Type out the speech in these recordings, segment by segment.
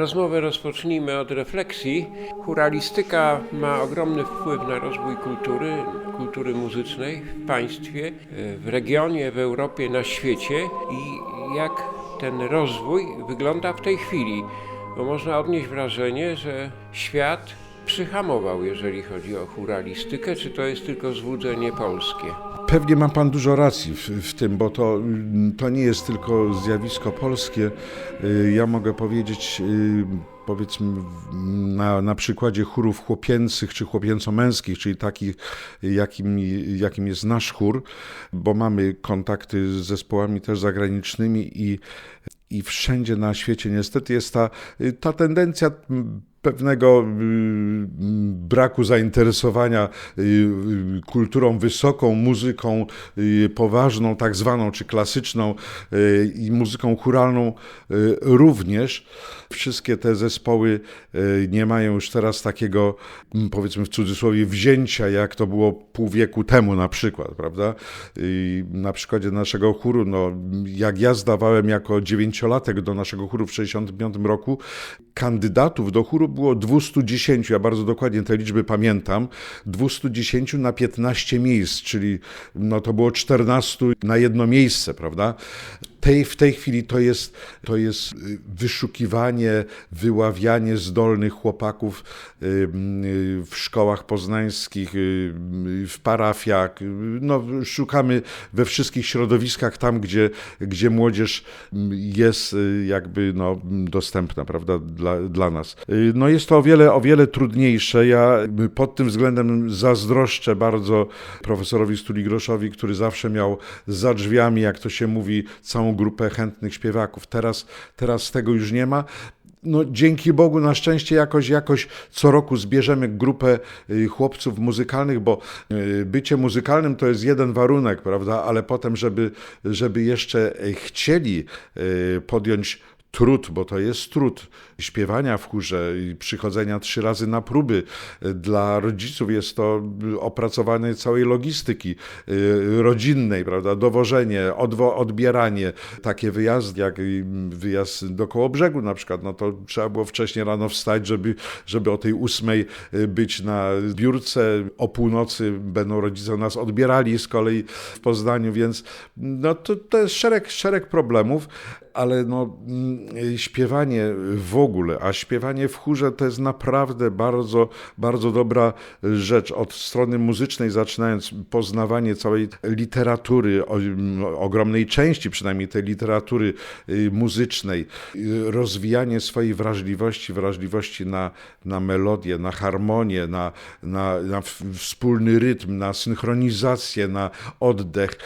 Rozmowę rozpocznijmy od refleksji. Churalistyka ma ogromny wpływ na rozwój kultury, kultury muzycznej w państwie, w regionie, w Europie, na świecie i jak ten rozwój wygląda w tej chwili. Bo można odnieść wrażenie, że świat przyhamował, jeżeli chodzi o churalistykę, czy to jest tylko złudzenie polskie? Pewnie ma Pan dużo racji w, w, tym, bo to, to nie jest tylko zjawisko polskie. Y, Ja mogę powiedzieć, y, powiedzmy, na, na przykładzie chórów chłopięcych czy chłopięco-męskich, czyli takich, jakim, jakim jest nasz chór, bo mamy kontakty z zespołami też zagranicznymi i, i wszędzie na świecie niestety jest ta, ta tendencja pewnego braku zainteresowania kulturą wysoką, muzyką poważną, tak zwaną, czy klasyczną i muzyką churalną również. Wszystkie te zespoły nie mają już teraz takiego, powiedzmy w cudzysłowie, wzięcia, jak to było pół wieku temu na przykład, prawda? Na przykładzie naszego chóru, no, jak ja zdawałem jako dziewięciolatek do naszego chóru w 1965 roku, kandydatów do chóru było 210, ja bardzo dokładnie te liczby pamiętam, 210 na 15 miejsc, czyli no to było 14 na jedno miejsce, prawda? Tej, w tej chwili to jest, to jest wyszukiwanie, wyławianie zdolnych chłopaków w szkołach poznańskich, w parafiach. No, szukamy we wszystkich środowiskach tam, gdzie, gdzie młodzież jest jakby no, dostępna prawda, dla, dla nas. No jest to o wiele, o wiele trudniejsze. Ja pod tym względem zazdroszczę bardzo profesorowi Stuligroszowi, który zawsze miał za drzwiami, jak to się mówi, całą grupę chętnych śpiewaków. Teraz, teraz tego już nie ma no, dzięki Bogu na szczęście jakoś, jakoś co roku zbierzemy grupę chłopców muzykalnych, bo bycie muzykalnym to jest jeden warunek, prawda, ale potem, żeby, żeby jeszcze chcieli podjąć trud, bo to jest trud śpiewania w chórze i przychodzenia trzy razy na próby. Dla rodziców jest to opracowanie całej logistyki rodzinnej, prawda, dowożenie, odwo- odbieranie, takie wyjazdy jak wyjazd do Kołobrzegu na przykład, no to trzeba było wcześniej rano wstać, żeby, żeby o tej ósmej być na biurce, o północy będą rodzice nas odbierali z kolei w Poznaniu, więc no to, to jest szereg, szereg problemów, ale no, śpiewanie w ogóle, a śpiewanie w chórze to jest naprawdę bardzo, bardzo dobra rzecz. Od strony muzycznej zaczynając poznawanie całej literatury, o, ogromnej części przynajmniej tej literatury muzycznej, rozwijanie swojej wrażliwości, wrażliwości na, na melodię, na harmonię, na, na, na wspólny rytm, na synchronizację, na oddech.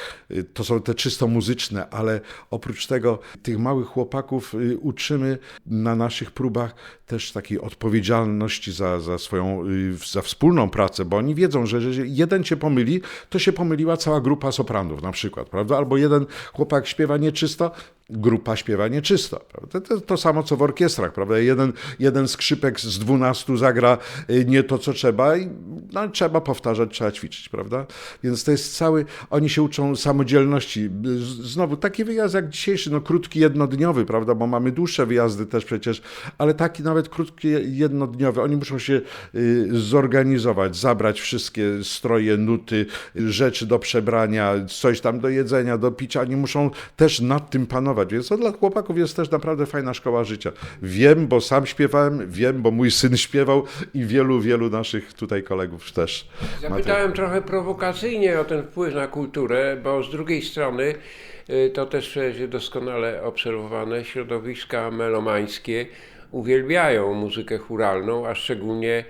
To są te czysto muzyczne, ale oprócz tego tych małych chłopaków uczymy na naszych próbach też takiej odpowiedzialności za, za swoją, za wspólną pracę, bo oni wiedzą, że jeżeli jeden cię pomyli, to się pomyliła cała grupa sopranów na przykład, prawda? Albo jeden chłopak śpiewa nieczysto, grupa śpiewa nieczysto. Prawda? To, to samo co w orkiestrach, prawda? Jeden, jeden skrzypek z dwunastu zagra nie to, co trzeba i no, trzeba powtarzać, trzeba ćwiczyć, prawda? Więc to jest cały, oni się uczą samodzielności. Znowu, taki wyjazd jak dzisiejszy, no krótki, jednodniowy, prawda? Bo mamy dłuższe wyjazdy też przecież, ale taki nawet krótki, jednodniowy. Oni muszą się zorganizować, zabrać wszystkie stroje, nuty, rzeczy do przebrania, coś tam do jedzenia, do picia. Oni muszą też nad tym panować. Więc to dla chłopaków jest też naprawdę fajna szkoła życia. Wiem, bo sam śpiewałem, wiem, bo mój syn śpiewał i wielu, wielu naszych tutaj kolegów też. Zapytałem trochę prowokacyjnie o ten wpływ na kulturę, bo z drugiej strony to też jest doskonale obserwowane, środowiska melomańskie uwielbiają muzykę churalną, a szczególnie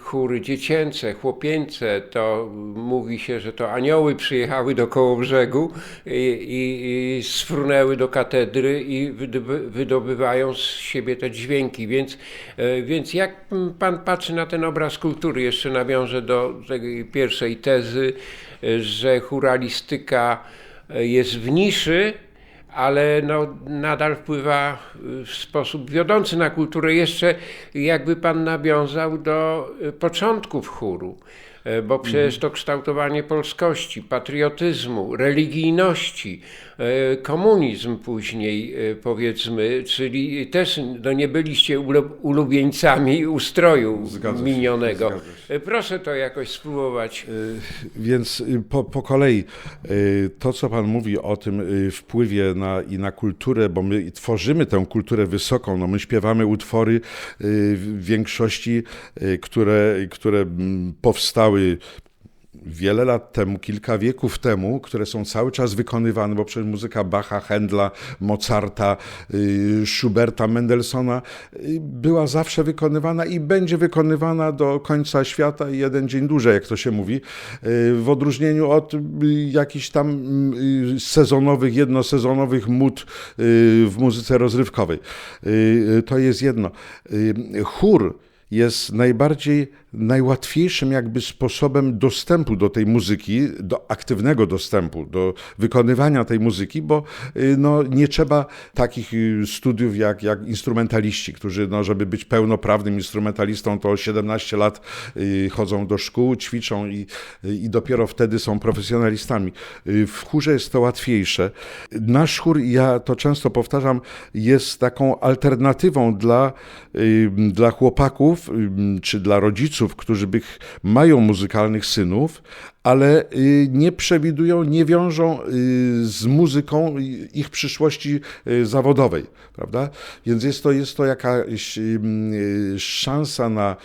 chóry dziecięce, chłopięce, to mówi się, że to anioły przyjechały do Kołobrzegu i, i, i sfrunęły do katedry i wydoby, wydobywają z siebie te dźwięki. Więc, więc jak pan patrzy na ten obraz kultury? Jeszcze nawiążę do tej pierwszej tezy, że churalistyka jest w niszy, ale no, nadal wpływa y, w sposób wiodący na kulturę. Jeszcze jakby pan nawiązał do y, początków chóru, bo przecież to kształtowanie polskości, patriotyzmu, religijności, y, komunizm później y, powiedzmy, czyli też no, nie byliście ulu- ulubieńcami ustroju Zgadza się, minionego. się. Y, Proszę to jakoś spróbować. Więc po, po kolei to, co Pan mówi o tym wpływie na, i na kulturę, bo my tworzymy tę kulturę wysoką, no my śpiewamy utwory w większości, które, które mm, wiele lat temu, kilka wieków temu, które są cały czas wykonywane, bo przecież muzyka Bacha, Händla, Mozarta, y, Schuberta, Mendelssohna y, była zawsze wykonywana i będzie wykonywana do końca świata i jeden dzień dłużej, jak to się mówi, y, w odróżnieniu od jakichś tam sezonowych, jednosezonowych mód w muzyce rozrywkowej. To jest jedno. Chór jest najbardziej najłatwiejszym jakby sposobem dostępu do tej muzyki, do aktywnego dostępu, do wykonywania tej muzyki, bo y, no, nie trzeba takich y, studiów jak, jak instrumentaliści, którzy, no, żeby być pełnoprawnym instrumentalistą, to 17 lat y, chodzą do szkół, ćwiczą i, i dopiero wtedy są profesjonalistami. W chórze jest to łatwiejsze. Nasz chór, ja to często powtarzam, jest taką alternatywą dla, dla chłopaków czy dla rodziców, którzy by mają muzykalnych synów, ale y, nie przewidują, nie wiążą y, z muzyką ich przyszłości y, zawodowej, prawda? Więc jest to, jest to jakaś szansa na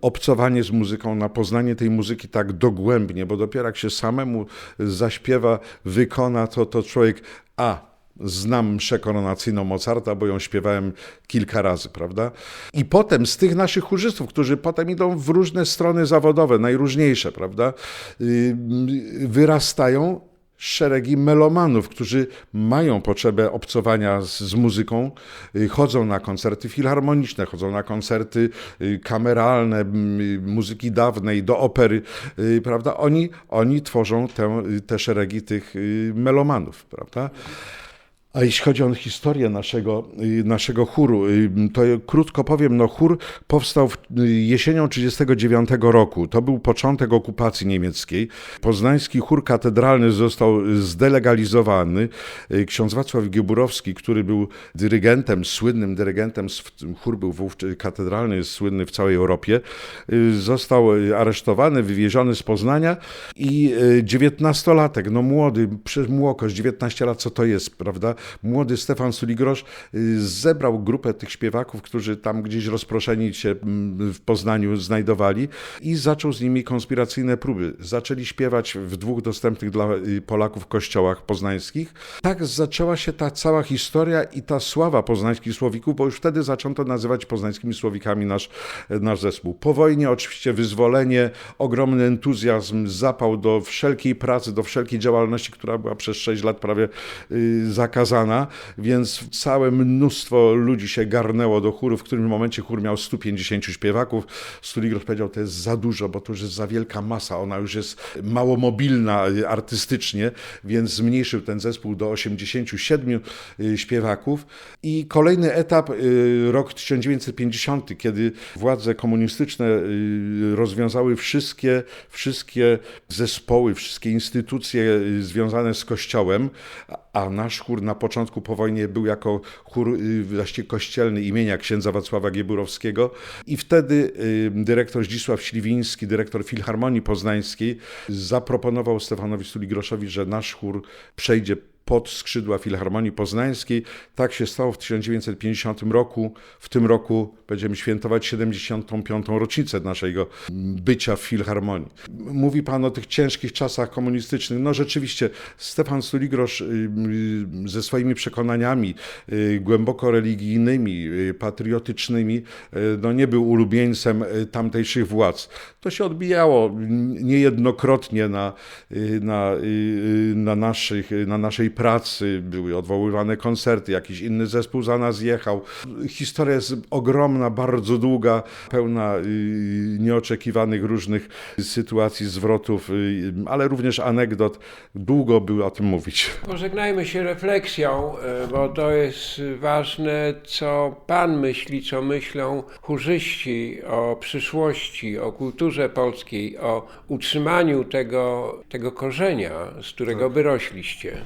obcowanie z muzyką, na poznanie tej muzyki tak dogłębnie, bo dopiero jak się samemu zaśpiewa, wykona, to, to człowiek, a Znam mszę koronacyjną Mozarta, bo ją śpiewałem kilka razy, prawda? I potem z tych naszych chórzystów, którzy potem idą w różne strony zawodowe, najróżniejsze, prawda? y, Wyrastają szeregi melomanów, którzy mają potrzebę obcowania z, z muzyką, y, chodzą na koncerty filharmoniczne, chodzą na koncerty y, kameralne, m, y, muzyki dawnej, do opery, prawda? Oni, oni tworzą y, te szeregi tych melomanów, prawda? A jeśli chodzi o historię naszego, y, naszego chóru, y, to krótko powiem, no chór powstał w, y, jesienią 1939 roku. To był początek okupacji niemieckiej. Poznański chór katedralny został zdelegalizowany. Ksiądz Wacław Gieburowski, który był dyrygentem, słynnym dyrygentem, chór był wówczas katedralny, jest słynny w całej Europie, został aresztowany, wywieziony z Poznania i dziewiętnastolatek, no młody, przecież młokość, 19 lat, co to jest, prawda? Młody Stefan Suligrosz y, zebrał grupę tych śpiewaków, którzy tam gdzieś rozproszeni się mm, w Poznaniu znajdowali i zaczął z nimi konspiracyjne próby. Zaczęli śpiewać w dwóch dostępnych dla y, Polaków kościołach poznańskich. Tak zaczęła się ta cała historia i ta sława poznańskich słowików, bo już wtedy zaczęto nazywać poznańskimi słowikami nasz, nasz zespół. Po wojnie oczywiście wyzwolenie, ogromny entuzjazm, zapał do wszelkiej pracy, do wszelkiej działalności, która była przez 6 lat prawie y, zakazana, więc całe mnóstwo ludzi się garnęło do chóru. W którym momencie chór miał 150 śpiewaków. Stuligrosz powiedział, to jest za dużo, bo to już jest za wielka masa, ona już jest mało mobilna artystycznie, więc zmniejszył ten zespół do 87 y, śpiewaków. I kolejny etap, y, rok 1950, kiedy władze komunistyczne y, rozwiązały wszystkie, wszystkie zespoły, wszystkie instytucje związane z kościołem, a- nasz chór na początku po wojnie był jako chór y, właściwie kościelny imienia księdza Wacława Gieburowskiego. I wtedy y, dyrektor Zdzisław Śliwiński, dyrektor Filharmonii Poznańskiej zaproponował Stefanowi Stuligroszowi, że nasz chór przejdzie pod skrzydła Filharmonii Poznańskiej. Tak się stało w 1950 roku. W tym roku będziemy świętować 75. rocznicę naszego bycia w Filharmonii. Mówi Pan o tych ciężkich czasach komunistycznych. No rzeczywiście, Stefan Stuligrosz y, y, ze swoimi przekonaniami y, głęboko religijnymi, patriotycznymi, no nie był ulubieńcem tamtejszych władz. To się odbijało niejednokrotnie na, na, na, naszych, na naszej pracy, były odwoływane koncerty, jakiś inny zespół za nas jechał. Historia jest ogromna, bardzo długa, pełna y, nieoczekiwanych różnych sytuacji, zwrotów, y, ale również anegdot. Długo by o tym mówić. Pożegnajmy się refleksją, e, bo to jest ważne, co Pan myśli, co myślą chórzyści o przyszłości, o kulturze polskiej, o utrzymaniu tego, tego korzenia, z którego wyrośliście.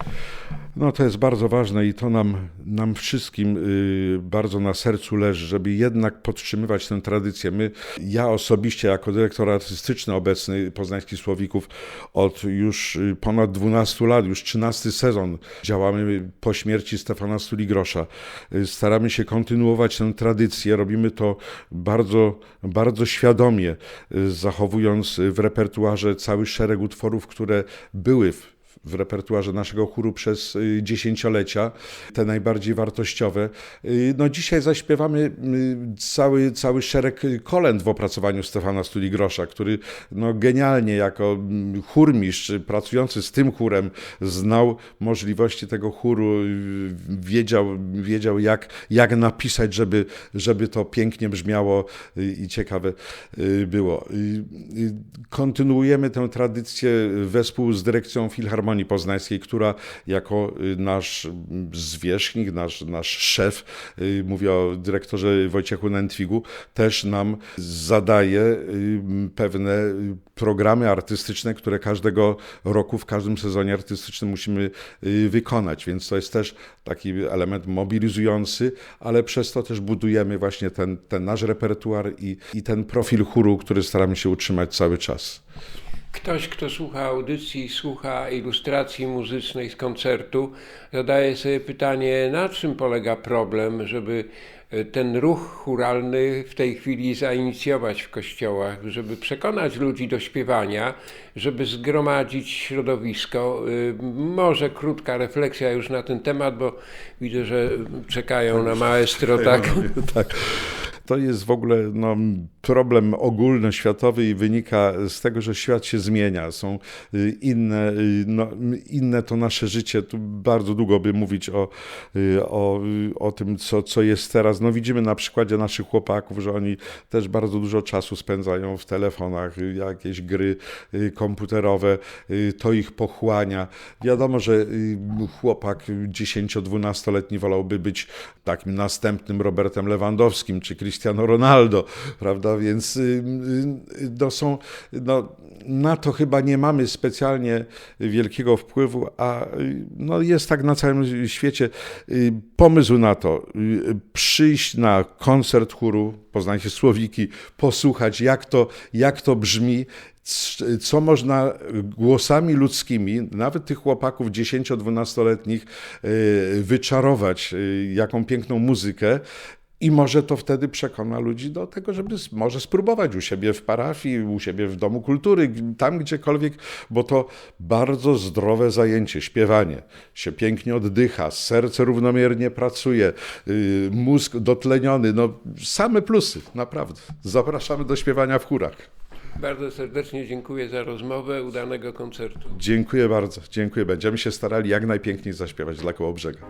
No to jest bardzo ważne i to nam, nam wszystkim y, bardzo na sercu leży, żeby jednak podtrzymywać tę tradycję. My, ja osobiście jako dyrektor artystyczny obecny Poznańskich Słowików od już y, ponad 12 lat, już 13 sezon działamy po śmierci Stefana Stuligrosza. Y, staramy się kontynuować tę tradycję, robimy to bardzo, bardzo świadomie, y, zachowując w repertuarze cały szereg utworów, które były w w repertuarze naszego chóru przez y, dziesięciolecia, te najbardziej wartościowe. Y, No dzisiaj zaśpiewamy y, cały, cały szereg kolęd w opracowaniu Stefana Stuligrosza, który no genialnie jako mm, chórmistrz pracujący z tym chórem znał możliwości tego chóru, wiedział, wiedział jak, jak napisać, żeby, żeby to pięknie brzmiało i ciekawe było. Kontynuujemy tę tradycję wespół z dyrekcją Filharmonii Poznańskiej, która jako y, nasz mm, zwierzchnik, nasz, nasz szef, y, mówię o dyrektorze Wojciechu Nętwigu, też nam zadaje y, pewne programy artystyczne, które każdego roku, w każdym sezonie artystycznym musimy wykonać, więc to jest też taki element mobilizujący, ale przez to też budujemy właśnie ten, ten nasz repertuar i, i ten profil chóru, który staramy się utrzymać cały czas. Ktoś, kto słucha audycji, słucha ilustracji muzycznej z koncertu, zadaje sobie pytanie, na czym polega problem, żeby e, ten ruch churalny w tej chwili zainicjować w kościołach, żeby przekonać ludzi do śpiewania, żeby zgromadzić środowisko. Y, Może krótka refleksja już na ten temat, bo widzę, że czekają na maestro, tak? tak. To jest w ogóle no, problem ogólnoświatowy i wynika z tego, że świat się zmienia. Są y, inne, y, no, inne to nasze życie. Tu bardzo długo by mówić o, y, o, o tym, co, co jest teraz. No, widzimy na przykładzie naszych chłopaków, że oni też bardzo dużo czasu spędzają w telefonach, jakieś gry komputerowe, to ich pochłania. Wiadomo, że chłopak 10-12-letni wolałby być takim następnym Robertem Lewandowskim czy Cristiano Ronaldo, prawda? Więc y, y, no są, no, na to chyba nie mamy specjalnie wielkiego wpływu, a y, no, jest tak na całym świecie pomysł na to, przyjść na koncert chóru Poznańskie Słowiki, posłuchać jak to, jak to brzmi, co można głosami ludzkimi, nawet tych chłopaków 10-12-letnich, y, wyczarować, jaką piękną muzykę. I może to wtedy przekona ludzi do tego, żeby może spróbować u siebie w parafii, u siebie w domu kultury, tam gdziekolwiek, bo to bardzo zdrowe zajęcie, śpiewanie. Się pięknie oddycha, serce równomiernie pracuje, y, mózg dotleniony, no same plusy, naprawdę. Zapraszamy do śpiewania w chórach. Bardzo serdecznie dziękuję za rozmowę, udanego koncertu. Dziękuję bardzo, dziękuję. Będziemy się starali jak najpiękniej zaśpiewać dla Kołobrzega.